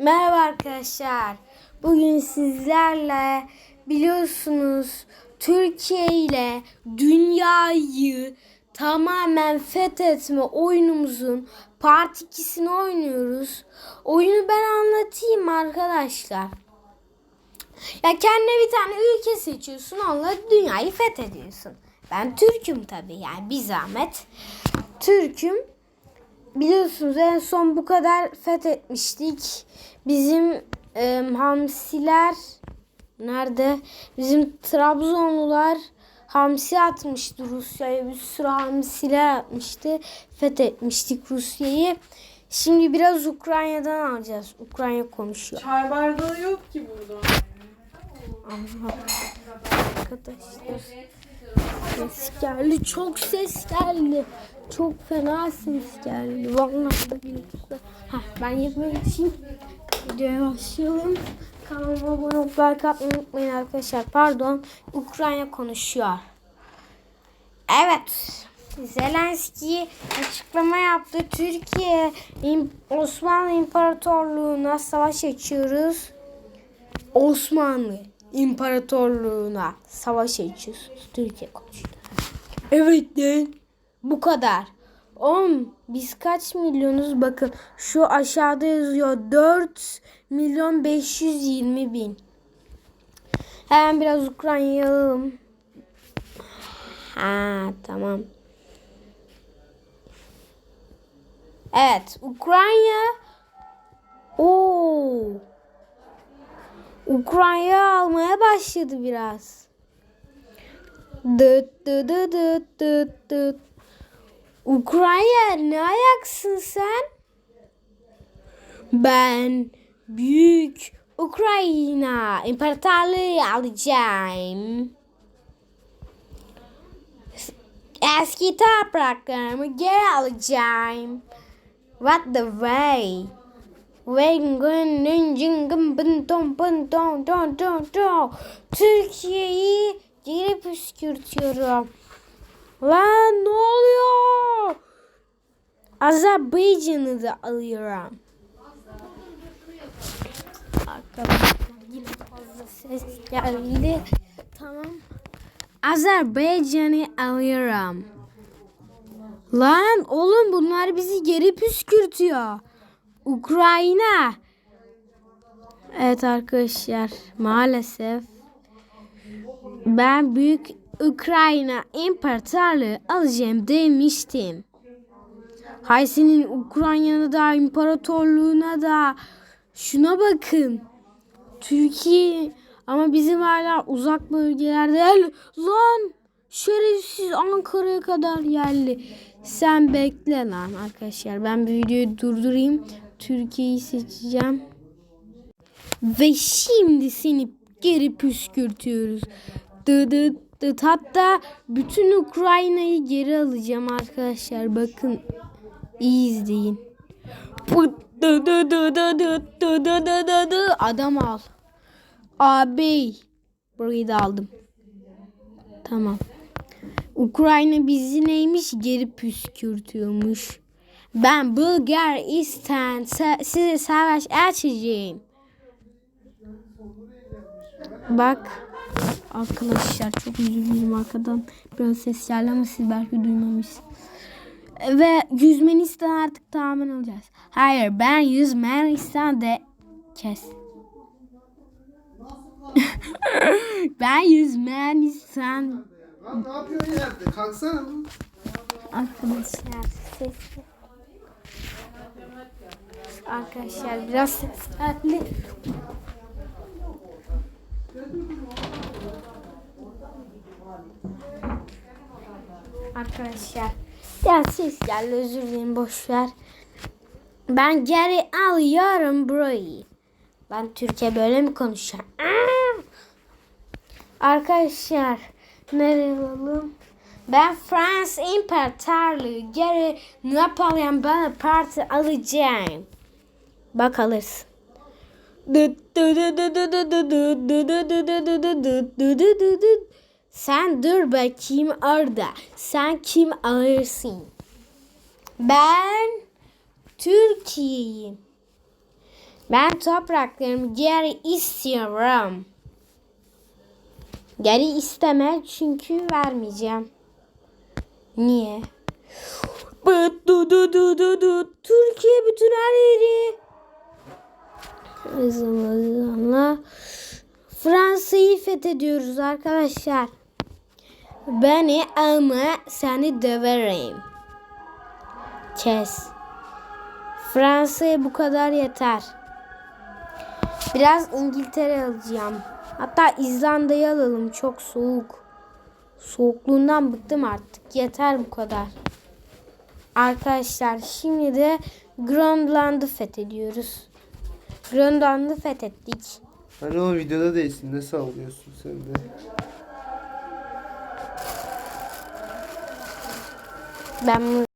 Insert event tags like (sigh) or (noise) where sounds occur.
Merhaba arkadaşlar. Bugün sizlerle biliyorsunuz Türkiye ile dünyayı tamamen fethetme oyunumuzun part 2'sini oynuyoruz. Oyunu ben anlatayım arkadaşlar. Ya kendine bir tane ülke seçiyorsun onunla dünyayı fethediyorsun. Ben Türk'üm tabii yani bir zahmet. Türk'üm biliyorsunuz en son bu kadar fethetmiştik. Bizim e, hamsiler nerede? Bizim Trabzonlular hamsi atmıştı Rusya'ya. Bir sürü hamsiler atmıştı. Fethetmiştik Rusya'yı. Şimdi biraz Ukrayna'dan alacağız. Ukrayna konuşuyor. Çay bardağı yok ki burada. Allah. Arkadaşlar. Ses geldi. Çok ses geldi. Çok fena ses geldi. Vallahi da. Heh, ben yapmak için videoya başlayalım. Kanalıma abone olup like atmayı unutmayın arkadaşlar. Pardon. Ukrayna konuşuyor. Evet. Zelenski açıklama yaptı. Türkiye Osmanlı İmparatorluğu'na savaş açıyoruz. Osmanlı İmparatorluğu'na savaş açıyorsunuz. Türkiye konuştu. Evet lan. Bu kadar. Oğlum biz kaç milyonuz? Bakın şu aşağıda yazıyor. 4 milyon 520 bin. Hemen biraz Ukrayna'yı alalım. Ha tamam. Evet Ukrayna. Oo. Ukrayna almaya başladı biraz. Dıt dıt dıt dıt dıt dıt. Ukrayna ne ayaksın sen? Ben büyük Ukrayna imparatorluğu alacağım. Eski topraklarımı geri alacağım. What the way? Türkiye'yi geri püskürtüyorum. Lan ne oluyor? Azerbaycan'ı da alıyorum. Arkadaşlar fazla ses geldi. Tamam. Azerbaycan'ı alıyorum. Lan oğlum bunlar bizi geri püskürtüyor. Ukrayna. Evet arkadaşlar maalesef ben büyük Ukrayna imparatorluğu alacağım demiştim. Hay senin Ukrayna'na da imparatorluğuna da şuna bakın. Türkiye ama bizim hala uzak bölgelerde El- lan şerefsiz Ankara'ya kadar geldi. Sen bekle lan arkadaşlar. Ben bir videoyu durdurayım. Türkiye'yi seçeceğim. Ve şimdi seni geri püskürtüyoruz. Dı. Hatta bütün Ukrayna'yı geri alacağım arkadaşlar. Bakın iyi izleyin. Dı. Adam al. Abi. Burayı da aldım. Tamam. Ukrayna bizi neymiş geri püskürtüyormuş. Ben Bulgaristan size savaş açacağım. Bak arkadaşlar çok üzüldüm arkadan biraz ses geldi ama siz belki duymamışsınız. Ve Yüzmenistan artık tamamen alacağız. Hayır ben Yüzmenistan de kes. (laughs) ben Yüzmenistan Lan ne yapıyorsun yerde? Kalksana. Arkadaşlar sesli. Arkadaşlar biraz sesli. Arkadaşlar ya ses geldi özür dilerim boş ver. Ben geri alıyorum burayı. Ben Türkiye böyle mi konuşacağım? Arkadaşlar nereye alalım? Ben Fransız İmparatorluğu geri Napolyon bana parti alacağım. Bak alırsın. Sen dur bakayım orada. Sen kim alırsın? Ben Türkiye'yim. Ben topraklarımı geri istiyorum. Geri isteme çünkü vermeyeceğim. Niye? Türkiye bütün her yeri. Hızlı. Fransa'yı fethediyoruz arkadaşlar. Beni ama seni döverim. Kes. Fransa'ya bu kadar yeter. Biraz İngiltere alacağım. Hatta İzlanda'yı alalım. Çok soğuk. Soğukluğundan bıktım artık. Yeter bu kadar. Arkadaşlar şimdi de Grönland'ı fethediyoruz. Grönland'ı fethettik. Hani o videoda değilsin ne sallıyorsun sen de. Ben